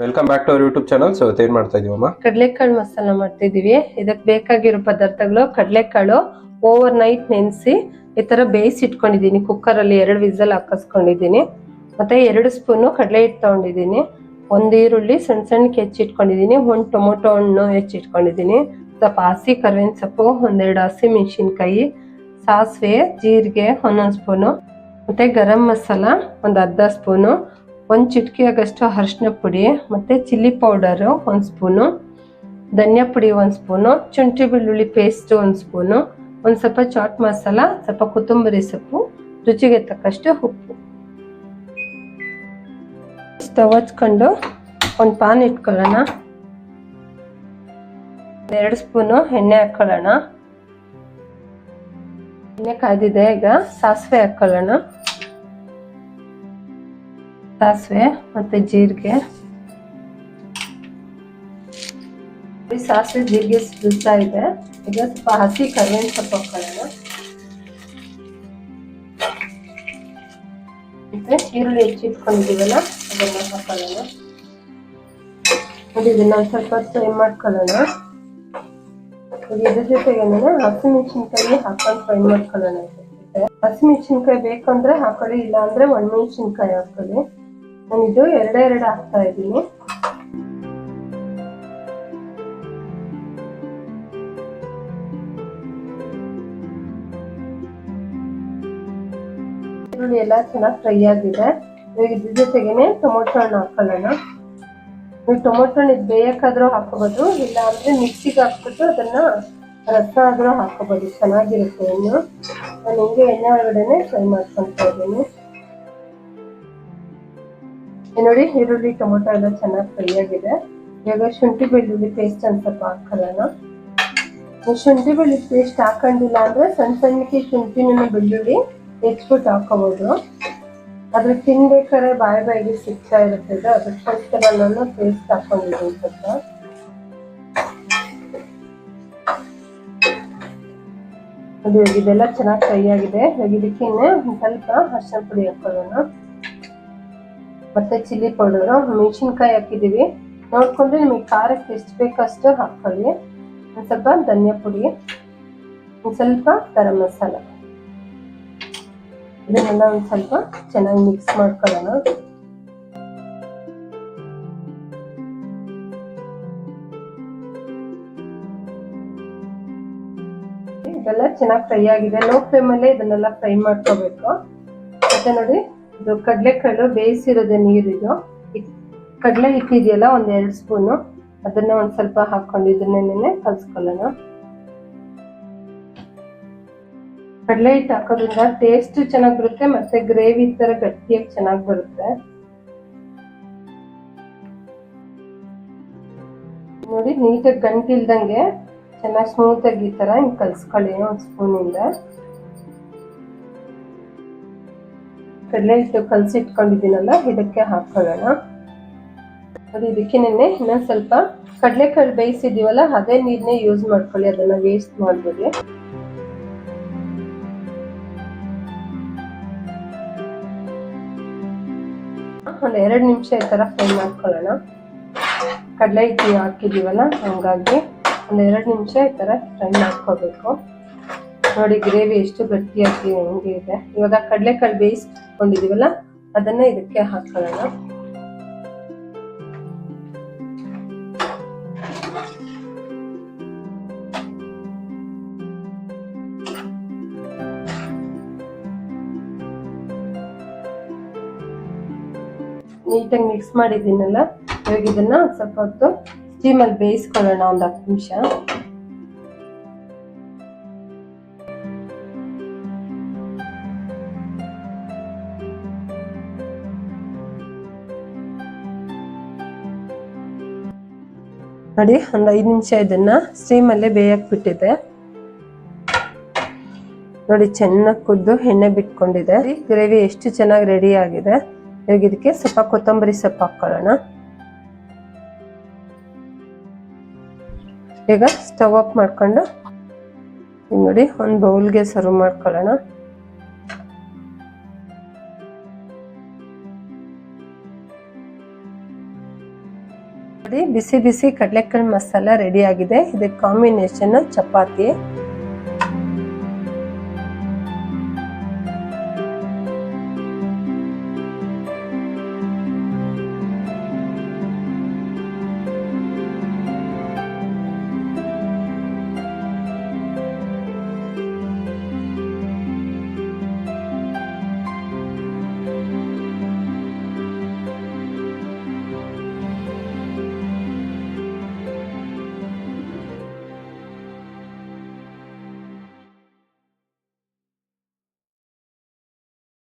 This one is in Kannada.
Welcome back to our YouTube channel so ಏನ್ ಮಾಡ್ತಾ ಇದೀವಮ್ಮ ಕಡಲೆಕಾಳು ಮಸಾಲ ಮಾಡ್ತಿದೀವಿ. ಇದಕ್ಕೆ ಬೇಕಾಗಿರೋ ಪದಾರ್ಥಗಳು ಕಡಲೆಕಾಳು ಓವರ್ ನೈಟ್ ನೆನೆಸಿ ಈ ತರ ಬೇಯಿಸಿ ಇಟ್ಕೊಂಡಿದ್ದೀನಿ. ಕುಕ್ಕರ್ ಅಲ್ಲಿ ಎರಡು ವಿಸಲ್ ಹಾಕಿಸ್ಕೊಂಡಿದೀನಿ ಮತ್ತೆ ಎರಡು ಸ್ಪೂನು ಕಡಲೆ ಹಿಟ್ಟು ತಗೊಂಡಿದೀನಿ ಒಂದು ಈರುಳ್ಳಿ ಸಣ್ಣ ಸಣ್ಣಕ್ಕೆ ಹೆಚ್ಚಿಟ್ಕೊಂಡಿದೀನಿ ಒಂದು ಟೊಮೊಟೊ ಹಣ್ಣು ಹೆಚ್ಚಿಟ್ಕೊಂಡಿದೀನಿ ಸ್ವಲ್ಪ ಹಸಿ ಕರಿಬೇವಿನ ಸೊಪ್ಪು, ಒಂದೆರಡು ಹಸಿ ಮೆಣಸಿನ್ಕಾಯಿ, ಸಾಸಿವೆ, ಜೀರಿಗೆ ಒಂದೊಂದು ಸ್ಪೂನು ಮತ್ತೆ ಗರಂ ಮಸಾಲ ಒಂದು ಅರ್ಧ ಸ್ಪೂನು ಒಂದು ಚಿಟಕಿ ಆಗಷ್ಟು ಅರಿಶಿನ ಪುಡಿ, ಮತ್ತು ಚಿಲ್ಲಿ ಪೌಡರು ಒಂದು ಸ್ಪೂನು ಧನಿಯಾ ಪುಡಿ ಒಂದು ಸ್ಪೂನು ಚುಂಟಿ ಬೆಳ್ಳುಳ್ಳಿ ಪೇಸ್ಟ್ ಒಂದು ಸ್ಪೂನು ಒಂದು ಸ್ವಲ್ಪ ಚಾಟ್ ಮಸಾಲ ಸ್ವಲ್ಪ ಕೊತ್ತಂಬರಿ ಸೊಪ್ಪು, ರುಚಿಗೆ ತಕ್ಕಷ್ಟು ಉಪ್ಪು. ಸ್ಟವ್ ಹಚ್ಕೊಂಡು ಒಂದು ಪಾನ್ ಇಟ್ಕೊಳ್ಳೋಣ. ಎರಡು ಸ್ಪೂನು ಎಣ್ಣೆ ಹಾಕ್ಕೊಳ್ಳೋಣ ಎಣ್ಣೆ ಕಾಯ್ದಿದೆ, ಈಗ ಸಾಸಿವೆ ಹಾಕೊಳ್ಳೋಣ. ಸಾಸಿವೆ ಮತ್ತೆ ಜೀರಿಗೆ. ಸಾಸಿವೆ ಜೀರಿಗೆ ಸುಡ್ತಾ ಇದೆ. ಈಗ ಸ್ವಲ್ಪ ಹಸಿ ಕರಿಬೇವಿನ ಸ್ವಲ್ಪ ಹಾಕೊಳ್ಳೋಣ ಮತ್ತೆ ಈರುಳ್ಳಿ ಹೆಚ್ಚಿಟ್ಕೊಂಡಿದ್ದೀವಲ್ಲ ಅದನ್ನ ಹಾಕೊಳ್ಳೋಣ ನೋಡಿ, ಇದನ್ನ ಸ್ವಲ್ಪ ಫ್ರೈ ಮಾಡ್ಕೊಳ್ಳೋಣ. ಇದ್ರ ಜೊತೆಗೆ ಹಸಿಮೆಣಸಿನ್ಕಾಯಿ ಹಾಕೊಂಡು ಫ್ರೈ ಮಾಡ್ಕೊಳ್ಳೋಣ. ಹಸಿಮೆಣಸಿನ್ಕಾಯಿ ಬೇಕಂದ್ರೆ ಹಾಕೊಳ್ಳಿ ಇಲ್ಲ ಅಂದ್ರೆ ಒಣಮೆಣಸಿನ್ಕಾಯಿ ಹಾಕೊಳ್ಳಿ. ನಾನಿದು ಎರಡೇ ಎರಡು ಹಾಕ್ತಾ ಇದ್ದೀನಿ. ಈರುಳ್ಳಿ ಎಲ್ಲ ಚೆನ್ನಾಗಿ ಫ್ರೈ ಆಗಿದೆ. ಇವಾಗ ಇದ್ರ ಜೊತೆಗೇನೆ ಟೊಮೊಟೊ ಹಣ್ಣು ಹಾಕೊಳ್ಳೋಣ. ನೀವು ಟೊಮೊಟೊ ಹಣ್ಣು ಇದು ಬೇಯಕ್ಕಾದ್ರೂ ಹಾಕೋಬೋದು, ಇಲ್ಲ ಅಂದರೆ ಮಿಕ್ಸಿಗೆ ಹಾಕ್ಬಿಟ್ಟು ಅದನ್ನ ರಸ ಆದ್ರೂ ಹಾಕೋಬೋದು. ಚೆನ್ನಾಗಿರುತ್ತೆ ಇನ್ನು ನಾನು ಹಿಂಗೆ ಎಣ್ಣೆ ಒಳಗಡೆನೆ ಫ್ರೈ ಮಾಡ್ಕೊತಾ ಇದ್ದೀನಿ. ನೋಡಿ ಈರುಳ್ಳಿ, ಟೊಮೊಟೊ ಎಲ್ಲ ಚೆನ್ನಾಗಿ ಫ್ರೈ ಆಗಿದೆ. ಇವಾಗ ಶುಂಠಿ ಬೆಳ್ಳುಳ್ಳಿ ಪೇಸ್ಟ್ ಅಂತ ನೀವು ಶುಂಠಿ ಬೆಳ್ಳುಳ್ಳಿ ಪೇಸ್ಟ್ ಹಾಕೊಂಡಿಲ್ಲ ಅಂದ್ರೆ ಸಣ್ಣ ಸಣ್ಣಕ್ಕೆ ಶುಂಠಿನ ಬೆಳ್ಳುಳ್ಳಿ ಹೆಚ್ಚಿಬಿಟ್ಟು ಹಾಕೋಬಹುದು ಅದ್ರ ತಿನ್ಬೇಕಾದ್ರೆ ಬಾಯಿ ಬಾಯಿಗೆ ಸಿಗ್ತಾ ಇರುತ್ತೆ. ಅದಕ್ಕೋಸ್ಕರ ನಾನು ಪೇಸ್ಟ್ ಹಾಕೊಂಡಿದ್ದೀನಿ ಸ್ವಲ್ಪ. ಅದು ಇದೆಲ್ಲ ಚೆನ್ನಾಗಿ ಫ್ರೈ ಆಗಿದೆ. ಇದಕ್ಕೆ ಸ್ವಲ್ಪ ಅರ್ಶಿನ ಪುಡಿ ಹಾಕೊಳ್ಳೋಣ. ಮತ್ತೆ ಚಿಲ್ಲಿ ಪೌಡರು, ಮೆಣಸಿನ್ಕಾಯಿ ಹಾಕಿದೀವಿ ನೋಡ್ಕೊಂಡ್ರೆ ನಿಮಗೆ ಖಾರಕ್ಕೆ ಎಷ್ಟು ಬೇಕಷ್ಟು ಹಾಕೊಳ್ಳಿ ಒಂದು ಸ್ವಲ್ಪ ಧನಿಯಾ ಪುಡಿ, ಒಂದು ಸ್ವಲ್ಪ ಗರಂ ಮಸಾಲ. ಇದನ್ನೆಲ್ಲ ಒಂದು ಸ್ವಲ್ಪ ಚೆನ್ನಾಗಿ ಮಿಕ್ಸ್ ಮಾಡ್ಕೊಳ್ಳೋಣ. ಇದೆಲ್ಲ ಚೆನ್ನಾಗಿ ಫ್ರೈ ಆಗಿದೆ. ಲೋ ಫ್ಲೇಮಲ್ಲೇ ಇದನ್ನೆಲ್ಲ ಫ್ರೈ ಮಾಡ್ಕೋಬೇಕು. ಮತ್ತೆ ನೋಡಿ ಇದು ಕಡಲೆಕಾಳು ಬೇಯಿಸಿರೋದೇ ಇದು. ಕಡಲೆ ಹಿಟ್ಟಿದೆಯಲ್ಲ, ಒಂದ್ ಎರಡು ಸ್ಪೂನು. ಅದನ್ನ ಒಂದು ಸ್ವಲ್ಪ ಹಾಕೊಂಡು ಇದನ್ನೇನೆ ಕಲ್ಸ್ಕೊಳ್ಳೋಣ. ಕಡಲೆ ಹಿಟ್ಟು ಹಾಕೋದ್ರಿಂದ ಟೇಸ್ಟ್ ಚೆನ್ನಾಗಿ ಬರುತ್ತೆ, ಮತ್ತೆ ಗ್ರೇವಿ ತರ ಗಟ್ಟಿಯಾಗಿ ಚೆನ್ನಾಗಿ ಬರುತ್ತೆ. ನೋಡಿ, ನೀಟಾಗಿ ಗಂಟಿಲ್ದಂಗೆ ಚೆನ್ನಾಗಿ ಸ್ಮೂತ್ ಆಗಿ ಈ ತರ ಹಿಂಗ್ ಕಲ್ಸ್ಕೊಳ್ಳಿ, ಒಂದು ಸ್ಪೂನ್ ಕಡಲೆ ಹಿಟ್ಟು ಕಲಸಿ ಇಟ್ಕೊಂಡಿದ್ದೀನಲ್ಲ ಇದಕ್ಕೆ ಹಾಕೊಳ್ಳೋಣ. ನೋಡಿ ಇದಕ್ಕೆ ನಿನ್ನೆ ಇನ್ನೊಂದು ಸ್ವಲ್ಪ ಕಡಲೆಕಾಳು ಬೇಯಿಸಿದೀವಲ್ಲ ಅದೇ ನೀರನ್ನೇ ಯೂಸ್ ಮಾಡ್ಕೊಳ್ಳಿ, ಅದನ್ನ ವೇಸ್ಟ್ ಮಾಡಬೇಡಿ. ಒಂದು ಎರಡು ನಿಮಿಷ ಈ ಥರ ಫ್ರೈ ಮಾಡ್ಕೊಳ್ಳೋಣ. ಕಡಲೆ ಹಿಟ್ಟು ಹಾಕಿದೀವಲ್ಲ ಹಂಗಾಗಿ ಒಂದು ಎರಡು ನಿಮಿಷ ಈ ಥರ ಫ್ರೈ ಮಾಡ್ಕೋಬೇಕು. ನೋಡಿ ಗ್ರೇವಿ ಎಷ್ಟು ಗಟ್ಟಿಯಾಗಿ ಹೆಂಗೆ ಇದೆ. ಇವಾಗ ಕಡಲೆಕಾಳು ಬೇಯಿಸ್ಕೊಂಡಿದೀವಲ್ಲ, ಅದನ್ನ ಇದಕ್ಕೆ ಹಾಕೊಳ್ಳೋಣ. ನೀಟಾಗಿ ಮಿಕ್ಸ್ ಮಾಡಿದ್ದೀನಲ್ಲ, ಇವಾಗ ಇದನ್ನ ಸ್ವಲ್ಪ ಹೊತ್ತು ಸ್ಟೀಮಲ್ಲಿ ಬೇಯಿಸ್ಕೊಳ್ಳೋಣ ಒಂದು ಹತ್ತು ನಿಮಿಷ. ನೋಡಿ, ಒಂದು ಐದು ನಿಮಿಷ ಇದನ್ನ ಸ್ಟೀಮಲ್ಲೇ ಬೇಯಕ್ ಬಿಟ್ಟಿದೆ. ನೋಡಿ, ಚೆನ್ನಾಗಿ ಕುದ್ದು ಎಣ್ಣೆ ಬಿಟ್ಕೊಂಡಿದೆ. ಗ್ರೇವಿ ಎಷ್ಟು ಚೆನ್ನಾಗಿ ರೆಡಿ ಆಗಿದೆ. ಇವಾಗ ಇದಕ್ಕೆ ಸ್ವಲ್ಪ ಕೊತ್ತಂಬರಿ ಸೊಪ್ಪು ಹಾಕೊಳ್ಳೋಣ. ಈಗ ಸ್ಟವ್ ಆಫ್ ಮಾಡ್ಕೊಂಡು ನೋಡಿ, ಒಂದು ಬೌಲ್ಗೆ ಸರ್ವ್ ಮಾಡ್ಕೊಳ್ಳೋಣ. ಬಿಸಿ ಬಿಸಿ ಕಡಲೆಕಾಳು ಮಸಾಲ ರೆಡಿ ಆಗಿದೆ. ಇದಕ್ಕೆ ಕಾಂಬಿನೇಷನ್ ಚಪಾತಿ.